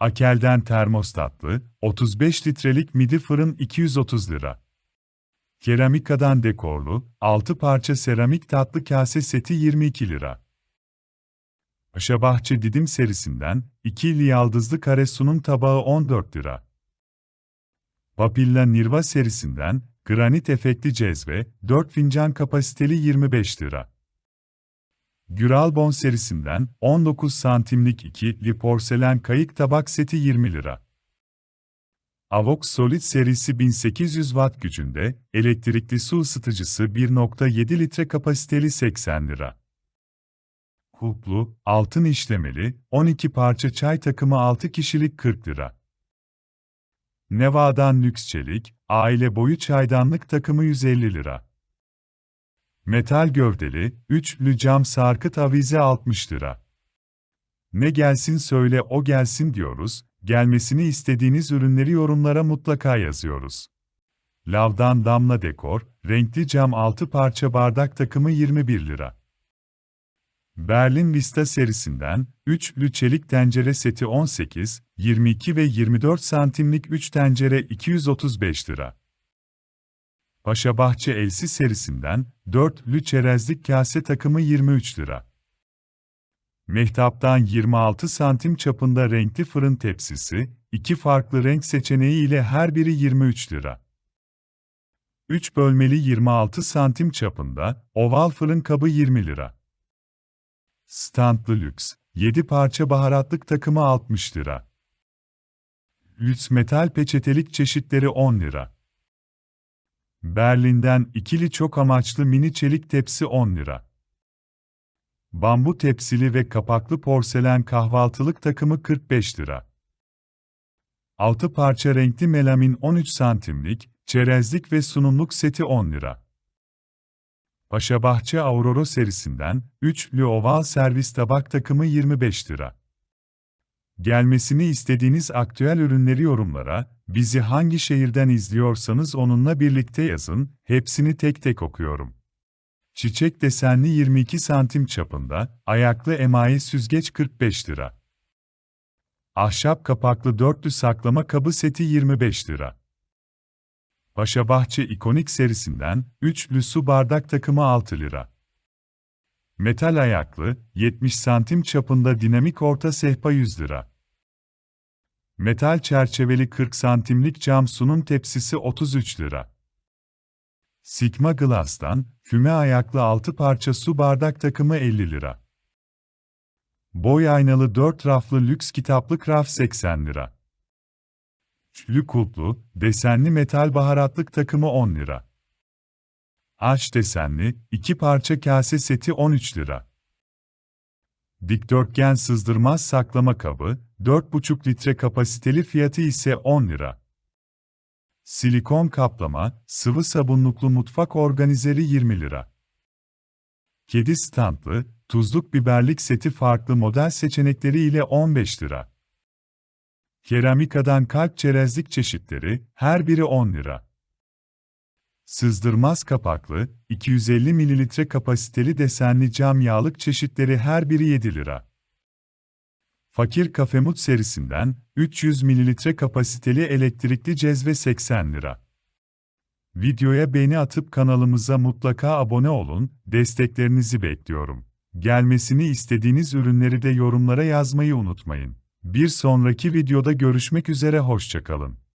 Akel'den termostatlı, 35 litrelik midi fırın 230 lira. Keramika'dan dekorlu, 6 parça seramik tatlı kase seti 22 lira. Paşabahçe Didim serisinden, ikili yaldızlı kare sunum tabağı 14 lira. Papilla Nirva serisinden, granit efektli cezve, 4 fincan kapasiteli 25 lira. Güralbon serisinden 19 santimlik ikili porselen kayık tabak seti 20 lira. Avox Solid serisi 1800 watt gücünde, elektrikli su ısıtıcısı 1.7 litre kapasiteli 80 lira. Kuplu, altın işlemeli, 12 parça çay takımı 6 kişilik 40 lira. Neva'dan lüks çelik, aile boyu çaydanlık takımı 150 lira. Metal gövdeli, üçlü cam sarkıt avize 60 lira. Ne gelsin söyle o gelsin diyoruz, gelmesini istediğiniz ürünleri yorumlara mutlaka yazıyoruz. Lavdan damla dekor, renkli cam 6 parça bardak takımı 21 lira. Berlin Vista serisinden, üçlü çelik tencere seti 18, 22 ve 24 santimlik 3 tencere 235 lira. Paşabahçe Elsi serisinden, 4'lü çerezlik kase takımı 23 lira. Mehtap'tan 26 santim çapında renkli fırın tepsisi, iki farklı renk seçeneği ile her biri 23 lira. 3 bölmeli 26 santim çapında, oval fırın kabı 20 lira. Standlı lüks, 7 parça baharatlık takımı 60 lira. Lüks metal peçetelik çeşitleri 10 lira. Berlin'den ikili çok amaçlı mini çelik tepsi 10 lira. Bambu tepsili ve kapaklı porselen kahvaltılık takımı 45 lira. 6 parça renkli melamin 13 santimlik, çerezlik ve sunumluk seti 10 lira. Paşabahçe Aurora serisinden, üçlü oval servis tabak takımı 25 lira. Gelmesini istediğiniz aktüel ürünleri yorumlara, bizi hangi şehirden izliyorsanız onunla birlikte yazın, hepsini tek tek okuyorum. Çiçek desenli 22 santim çapında, ayaklı emaye süzgeç 45 lira. Ahşap kapaklı dörtlü saklama kabı seti 25 lira. Paşabahçe ikonik serisinden, üçlü su bardak takımı 6 lira. Metal ayaklı, 70 santim çapında dinamik orta sehpa 100 lira. Metal çerçeveli 40 santimlik cam sunum tepsisi 33 lira. Sigma Glass'tan, füme ayaklı 6 parça su bardak takımı 50 lira. Boy aynalı 4 raflı lüks kitaplık raf 80 lira. Üçlü kulplu, desenli metal baharatlık takımı 10 lira. Ağaç desenli, 2 parça kase seti 13 lira. Dikdörtgen sızdırmaz saklama kabı, 4,5 litre kapasiteli fiyatı ise 10 lira. Silikon kaplama, sıvı sabunluklu mutfak organizeri 20 lira. Kedi standlı, tuzluk biberlik seti farklı model seçenekleri ile 15 lira. Keramikadan kalp çerezlik çeşitleri, her biri 10 lira. Sızdırmaz kapaklı, 250 ml kapasiteli desenli cam yağlık çeşitleri her biri 7 lira. Fakir Kafemut serisinden 300 ml kapasiteli elektrikli cezve 80 lira. Videoya beğeni atıp kanalımıza mutlaka abone olun, desteklerinizi bekliyorum. Gelmesini istediğiniz ürünleri de yorumlara yazmayı unutmayın. Bir sonraki videoda görüşmek üzere hoşçakalın.